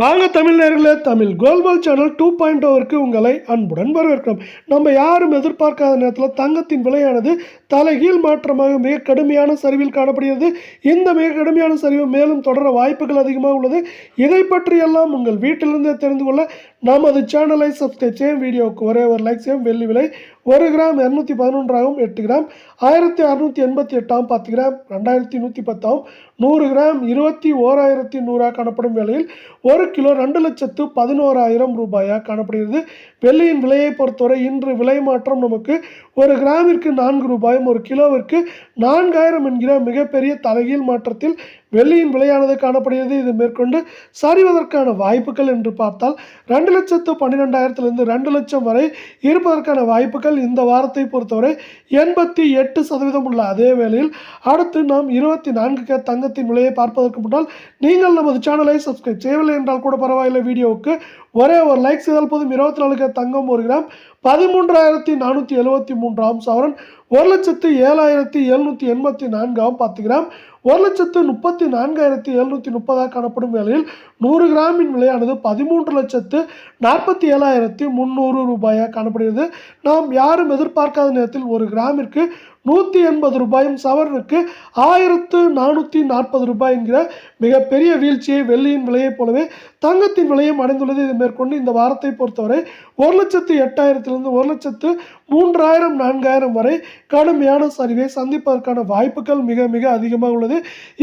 வாங்க தமிழ் நேர்களே தமிழ் கோல்வால் சேனல் டூ பாயிண்ட் ஓவருக்கு உங்களை அன்புடன் வரவேற்கிறோம். நம்ம யாரும் எதிர்பார்க்காத நேரத்தில் தங்கத்தின் விலையானது தலைகீழ் மாற்றமாக மிக கடுமையான சரிவில் காணப்படுகிறது. இந்த மிக கடுமையான சரிவு மேலும் தொடர வாய்ப்புகள் அதிகமாக உள்ளது. இதை பற்றியெல்லாம் உங்கள் வீட்டிலிருந்தே தெரிந்து கொள்ள நமது சேனலை சப்ஸ்கிரைப் செய்யும் வீடியோவுக்கு ஒரே ஒரு லைக் செய்யும் வெள்ளி விலை ஒரு கிராம் இரநூத்தி பதினொன்றாகவும் எட்டு கிராம் ஆயிரத்தி அறுநூற்றி எண்பத்தி எட்டாம் பத்து கிராம் ரெண்டாயிரத்தி நூற்றி பத்தாம் நூறு கிராம் இருபத்தி ஓராயிரத்தி நூறாக காணப்படும் வேளையில் ஒரு கிலோ ரெண்டு லட்சத்து பதினோராயிரம் ரூபாயாக காணப்படுகிறது. வெள்ளியின் விலையை பொறுத்தவரை இன்று விலை மாற்றம் நமக்கு ஒரு கிராமிற்கு நான்கு ரூபாயும் ஒரு கிலோவிற்கு நான்காயிரம் என்கிற மிகப்பெரிய தலைகீழ் மாற்றத்தில் வெள்ளியின் விலையானது காணப்படுகிறது. இது மேற்கொண்டு சரிவதற்கான வாய்ப்புகள் என்று பார்த்தால் ரெண்டு லட்சத்து பன்னிரெண்டாயிரத்திலிருந்து ரெண்டு லட்சம் வரை இருப்பதற்கான வாய்ப்புகள் இந்த வாரத்தை பொறுத்தவரை எண்பத்தி எட்டு சதவீதம் உள்ள அதே வேளையில் அடுத்து நாம் இருபத்தி நான்கு கே தங்கத்தின் விலையை பார்ப்பதற்கு முன்னால் நீங்கள் நமது சேனலை சப்ஸ்கிரைப் செய்யவில்லை என்றால் கூட பரவாயில்லை. வீடியோவுக்கு ஒரே ஒரு லைக் செய்தால் போதும். இருபத்தி நாலு கே தங்கம் ஒரு கிராம். பதிமூன்றாயிரத்தி நானூற்றி எழுபத்தி மூன்றாம் சவரன் ஒரு லட்சத்து ஏழாயிரத்தி எழுநூற்றி எண்பத்தி நான்காம் பத்து கிராம் ஒரு லட்சத்து முப்பத்தி நான்காயிரத்தி எழுநூற்றி முப்பதாக காணப்படும் வேளையில் நூறு கிராமின் விலையானது பதிமூன்று லட்சத்து நாற்பத்தி ஏழாயிரத்தி முந்நூறு ரூபாயாக காணப்படுகிறது. நாம் யாரும் எதிர்பார்க்காத நேரத்தில் ஒரு கிராமிற்கு நூற்றி எண்பது ரூபாயும் சவரனுக்கு ஆயிரத்து நானூற்றி நாற்பது ரூபாய் என்கிற மிகப்பெரிய வீழ்ச்சியை வெள்ளியின் விலையைப் போலவே தங்கத்தின் விலையும் அடைந்துள்ளது. இதை மேற்கொண்டு இந்த வாரத்தை பொறுத்தவரை ஒரு லட்சத்து எட்டாயிரத்திலிருந்து ஒரு லட்சத்து மூன்றாயிரம் நான்காயிரம் வரை கடுமையான சரிவை சந்திப்பதற்கான வாய்ப்புகள் மிக மிக அதிகமாக உள்ளது.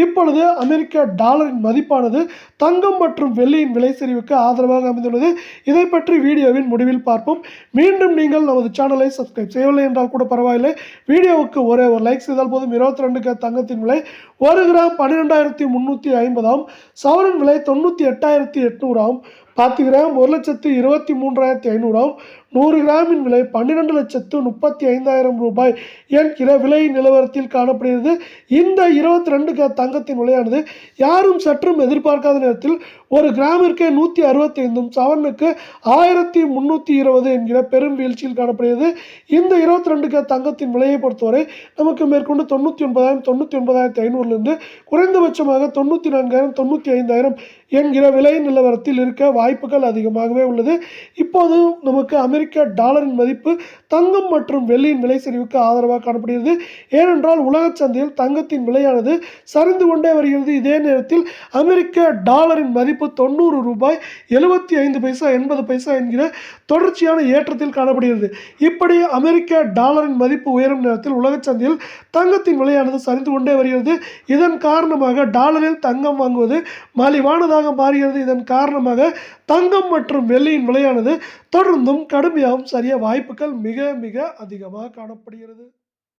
இப்பொழுது அமெரிக்க டாலரின் மதிப்பானது தங்கம் மற்றும் வெள்ளியின் விலை சரிவுக்கு ஆதரவாக அமைந்துள்ளது. இதை பற்றி வீடியோவின் முடிவில் பார்ப்போம். மீண்டும் நீங்கள் நமது சேனலை சப்ஸ்கிரைப் செய்யவில்லை என்றால் கூட பரவாயில்லை. வீடியோவுக்கு ஒரே ஒரு லைக் செய்தால் போதும். இருபத்தி ரெண்டுக்கு தங்கத்தின் விலை ஒரு கிராம் பன்னிரெண்டாயிரத்தி முந்நூற்றி ஐம்பதாம். சவரன் விலை தொண்ணூற்றி எட்டாயிரத்தி எட்நூறாம். பத்து கிராம் ஒரு லட்சத்து இருபத்தி மூன்றாயிரத்தி ஐநூறாம் நூறு கிராமின் விலை பன்னிரெண்டு லட்சத்து முப்பத்தி ஐந்தாயிரம் ரூபாய் என்கிற விலை நிலவரத்தில் காணப்படுகிறது. இந்த இருபத்தி ரெண்டு தங்கத்தின் விலையானது யாரும் சற்றும் எதிர்பார்க்காத நேரத்தில் ஒரு கிராமிற்கே நூற்றி அறுபத்தைந்தும் சவனுக்கு ஆயிரத்தி முந்நூற்றி இருபது என்கிற பெரும் வீழ்ச்சியில் காணப்படுகிறது. இந்த இருபத்தி ரெண்டு தங்கத்தின் விலையை பொறுத்தவரை நமக்கு மேற்கொண்டு தொண்ணூற்றி ஒன்பதாயிரம் தொண்ணூற்றி ஒன்பதாயிரத்தி ஐநூறுலேருந்து குறைந்தபட்சமாக தொண்ணூற்றி நான்காயிரம் தொண்ணூற்றி ஐந்தாயிரம் என்கிற விலை நிலவரத்தில் இருக்க வாய்ப்புகள் அதிகமாகவே உள்ளது. இப்போது நமக்கு அமெரிக்க டாலரின் மதிப்பு தங்கம் மற்றும் வெள்ளியின் விலை சரிவுக்கு ஆதரவாக காணப்படுகிறது. ஏனென்றால் உலகச் சந்தையில் தங்கத்தின் விலையானது சரிந்து கொண்டே வருகிறது. இதே நேரத்தில் அமெரிக்க டாலரின் மதிப்பு தொண்ணூறு ரூபாய் எழுபத்தி ஐந்து பைசா எண்பது பைசா என்கிற தொடர்ச்சியான ஏற்றத்தில் காணப்படுகிறது. இப்படி அமெரிக்க டாலரின் மதிப்பு உயரும் நேரத்தில் உலகச் சந்தையில் தங்கத்தின் விலையானது சரிந்து கொண்டே வருகிறது. இதன் காரணமாக டாலரில் தங்கம் வாங்குவது மலிவானதாக மாறுகிறது. இதன் காரணமாக தங்கம் மற்றும் வெள்ளியின் விலையானது தொடர்ந்தும் கடுமையாகவும் சரிய வாய்ப்புகள் மிக மிக அதிகமாக காணப்படுகிறது.